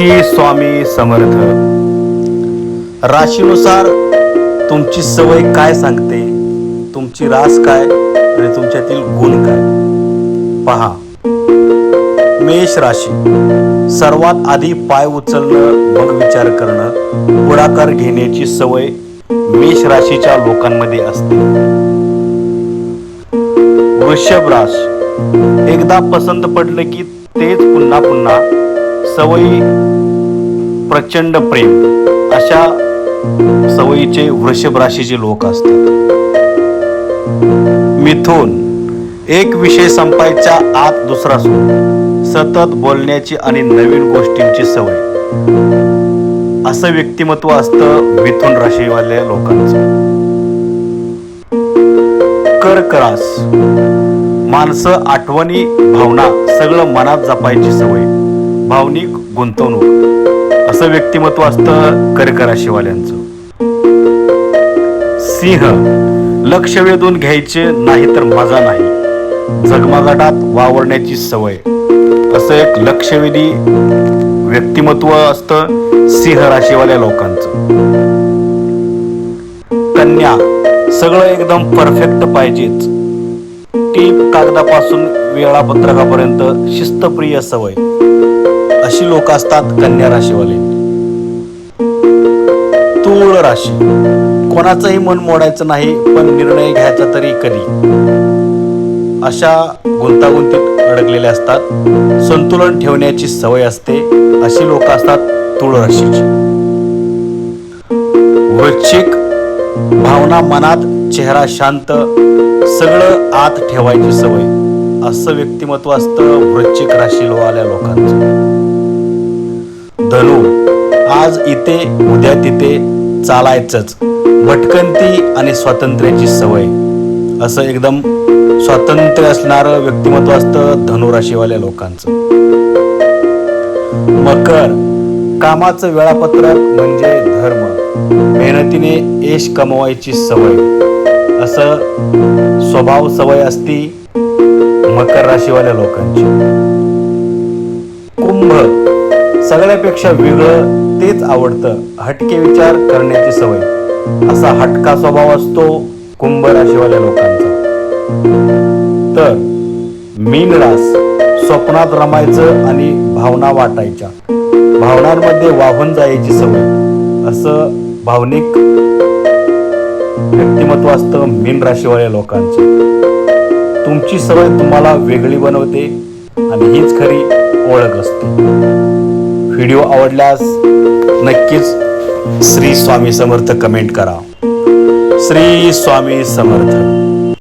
श्री स्वामी समर्थ. राशीनुसार तुमची सवय काय सांगते? तुमची रास काय आणि तुमच्यातील गुण काय? पहा. मेष राशी. सर्वात आधी पाय उचलणं मग विचार करणं पुढाकार घेण्याची सवय मेष राशीच्या लोकांमध्ये असते. वृषभ राश. एकदा पसंत पडलं की तेच पुन्हा पुन्हा सवयी प्रचंड प्रेम. अशा सवयीचे वृषभ राशीचे लोक असतात. मिथून एक विषय संपायच्या आत दुसरा सुरू. सतत बोलण्याची आणि नवीन गोष्टींची सवय. असं व्यक्तिमत्व असतं मिथून राशीवाल्या लोकांचं. कर्करास. माणसं आठवणी भावना सगळं मनात जपायची सवय. भावनिक गुंतवणूक. असं व्यक्तिमत्व असतं कर्क राशीवाल्यांचं सिंह लक्ष वेधून घ्यायचे नाही तर मजा नाही. जगमगाटात वावरण्याची सवय. असं एक लक्षवेधी व्यक्तिमत्व असतं सिंह राशीवाल्या लोकांचं. कन्या सगळं एकदम परफेक्ट पाहिजेच. टीप कागदापासून वेळापत्रकापर्यंत शिस्तप्रिय सवय. अशी लोक असतात कन्या राशीवाले. तूळ राशी. कोणाचंही मन मोडायचं नाही पण निर्णय घ्यायचा तरी कधी. अशा गुंतागुंतीत अडकलेले असतात. संतुलन ठेवण्याची सवय असते. अशी लोक असतात तुळ राशीची. वृश्चिक भावना मनात चेहरा शांत सगळं आत ठेवायची सवय. असं व्यक्तिमत्व असतं वृश्चिक राशीवाल्या लोकांचं. धनु आज इथे उद्या तिथे चालायचंच. भटकंती आणि स्वातंत्र्याची सवय. असं एकदम स्वातंत्र्य असणारं व्यक्तिमत्व असतं धनुराशीवाल्या लोकांचं. मकर कामाचं वेळापत्रक म्हणजे धर्म. मेहनतीने यश कमवायची सवय. असं स्वभाव सवय असती मकर राशीवाल्या लोकांची. कुंभ सगळ्यापेक्षा वेगळं तेच आवडतं हटके विचार करण्याची सवय. असा हटका स्वभाव असतो कुंभ राशीवाल्या लोकांचा. तर मीन रास स्वप्नात रमायचं आणि भावना वाटायच्या. भावनांमध्ये वाहून जायची सवय. असं भावनिक व्यक्तिमत्व असतं मीन राशीवाल्या लोकांचं. तुमची सवय तुम्हाला वेगळी बनवते आणि हीच खरी ओळख असते. व्हिडिओ आवडल्यास नक्कीच श्री स्वामी समर्थ कमेंट करा. श्री स्वामी समर्थ.